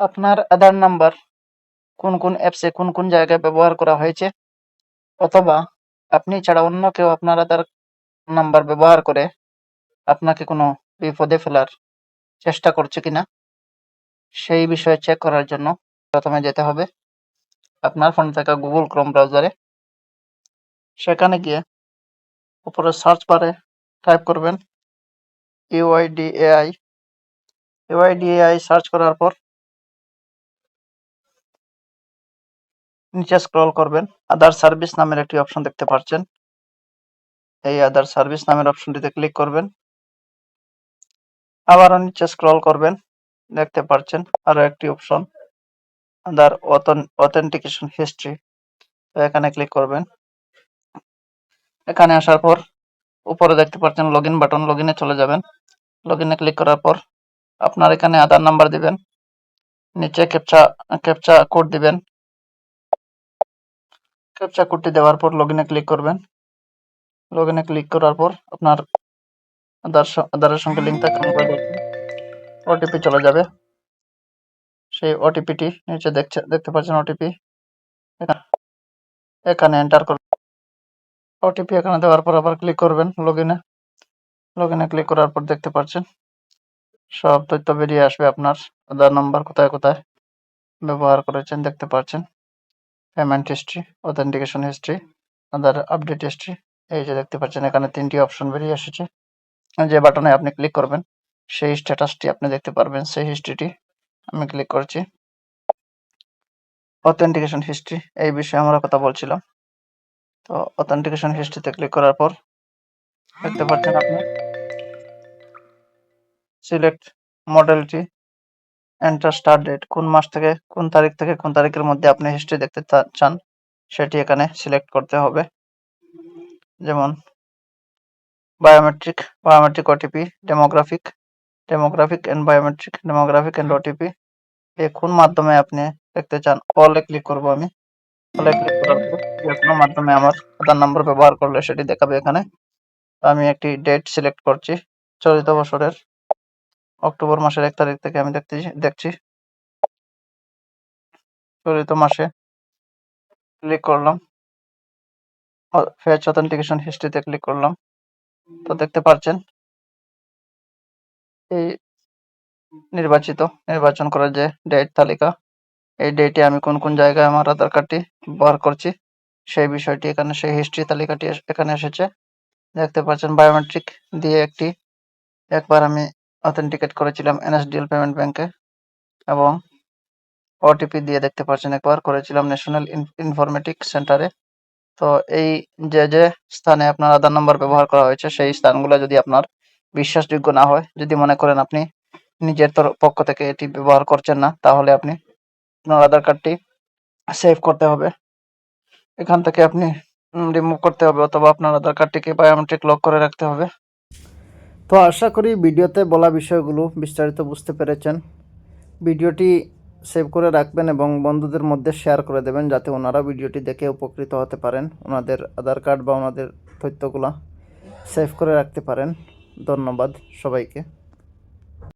আপনার আধার নাম্বার, কোন কোন অ্যাপসে কোন কোন জায়গায় ব্যবহার করা হয়েছে, অথবা আপনি ছাড়া অন্য কেউ আপনার আধার নাম্বার ব্যবহার করে আপনাকে কোনো বিপদে ফেলার চেষ্টা করছে কিনা, সেই বিষয়ে চেক করার জন্য প্রথমে যেতে হবে আপনার ফোন থাকা গুগল ক্রোম ব্রাউজারে সেখানে গিয়ে উপরে সার্চ বারে টাইপ করবেন ইউআইডিএআই ইউআইডিএআই সার্চ করার পর নিচে স্ক্রল করবেন আদার সার্ভিস নামের একটি অপশন দেখতে পাচ্ছেন এই আদার সার্ভিস নামের অপশনটিতে ক্লিক করবেন। আবারও নিচে স্ক্রল করবেন, দেখতে পাচ্ছেন আরও একটি অপশন আদার অথেন্টিকেশন হিস্ট্রি তো এখানে ক্লিক করবেন। এখানে আসার পর উপরে দেখতে পাচ্ছেন লগ ইন বাটন লগ চলে যাবেন। লগ ক্লিক করার পর আপনার এখানে আধার নাম্বার দিবেন। নিচে ক্যাপচা ক্যাপচা কোড দিবেন। ক্যাপচা কোডটি দেওয়ার পর লগ ইনে ক্লিক করবেন। লগ ইনে ক্লিক করার পর আপনার আধারের সঙ্গে লিঙ্ক থাকা ওটিপি চলে যাবে। সেই ওটিপিটি নিচে দেখছে দেখতে পাচ্ছেন ওটিপি এখানে এন্টার করবেন ওটিপি এখানে দেওয়ার পর আবার ক্লিক করবেন লগ ইনে লগ ইনে ক্লিক করার পর দেখতে পাচ্ছেন, সব তথ্য বেরিয়ে আসবে আপনার। আধার নাম্বার কোথায় কোথায় ব্যবহার করেছেন দেখতে পাচ্ছেন। Payment history authentication history other update history এই যে দেখতে পাচ্ছেন, এখানে তিনটি অপশন বেরিয়ে এসেছে। যে বাটনে আপনি ক্লিক করবেন, সেই স্ট্যাটাসটি আপনি দেখতে পারবেন, সেই হিস্ট্রিটি আমি ক্লিক করছি। অথেন্টিকেশন হিস্ট্রি এই বিষয়ে আমরা কথা বলছিলাম। তো অথেন্টিকেশন হিস্ট্রিতে ক্লিক করার পর দেখতে পাচ্ছেন আপনি সিলেক্ট মডেলটি এন্টার স্টার্ট ডেট কোন মাস থেকে, কোন তারিখ থেকে, কোন তারিখের মধ্যে আপনি হিস্ট্রি দেখতে চান, সেটি এখানে সিলেক্ট করতে হবে। যেমন biometric biometric OTP demographic demographic and biometric demographic and OTP এ কোন মাধ্যমে আপনি দেখতে চান? অলে ক্লিক করব আমি। অলে ক্লিক করার পর যে কোনো মাধ্যমে আমার আধার নাম্বার ব্যবহার করলে সেটি দেখাবে এখানে। আমি একটি ডেট সিলেক্ট করছি, চলিত বছরের অক্টোবর মাসের এক তারিখ থেকে আমি দেখতেছি, দেখছি। চলিত মাসে ক্লিক করলাম। ফেচ অথেন্টিকেশন হিস্ট্রিতে ক্লিক করলাম। তো দেখতে পাচ্ছেন এই নির্বাচিত, নির্বাচন করার যে ডেট তালিকা, এই ডেটে আমি কোন কোন জায়গায় আমার আধার কার্ডটি ব্যবহার করছি, সেই বিষয়টি এখানে, সেই হিস্ট্রি তালিকাটি এখানে এসেছে। দেখতে পাচ্ছেন বায়োমেট্রিক দিয়ে একটি, একবার আমি অথেন্টিকেট করেছিলাম এনএসডিএল পেমেন্ট ব্যাংকে এবং ওটিপি দিয়ে দেখতে পাচ্ছেন একবার, করেছিলাম ন্যাশনাল ইনফরমেটিক সেন্টারে তো এই যে যে স্থানে আপনার আধার নাম্বার ব্যবহার করা হয়েছে, সেই স্থানগুলো যদি আপনার বিশ্বাসযোগ্য না হয়, যদি মনে করেন আপনি নিজের পক্ষ থেকে এটি ব্যবহার করছেন না, তাহলে আপনি আপনার আধার কার্ডটি সেভ করতে হবে। এখান থেকে আপনি রিমুভ করতে হবে অথবা আপনার আধার কার্ডটিকে বায়োমেট্রিক লক করে রাখতে হবে। তো আশা করি ভিডিওতে বলা বিষয়গুলো বিস্তারিত বুঝতে পেরেছেন। ভিডিওটি সেভ করে রাখবেন এবং বন্ধুদের মধ্যে শেয়ার করে দেবেন যাতে ওনারা ভিডিওটি দেখে উপকৃত হতে পারেন, ওনাদের আধার কার্ড বা ওনাদের তথ্যগুলো সেভ করে রাখতে পারেন। ধন্যবাদ সবাইকে।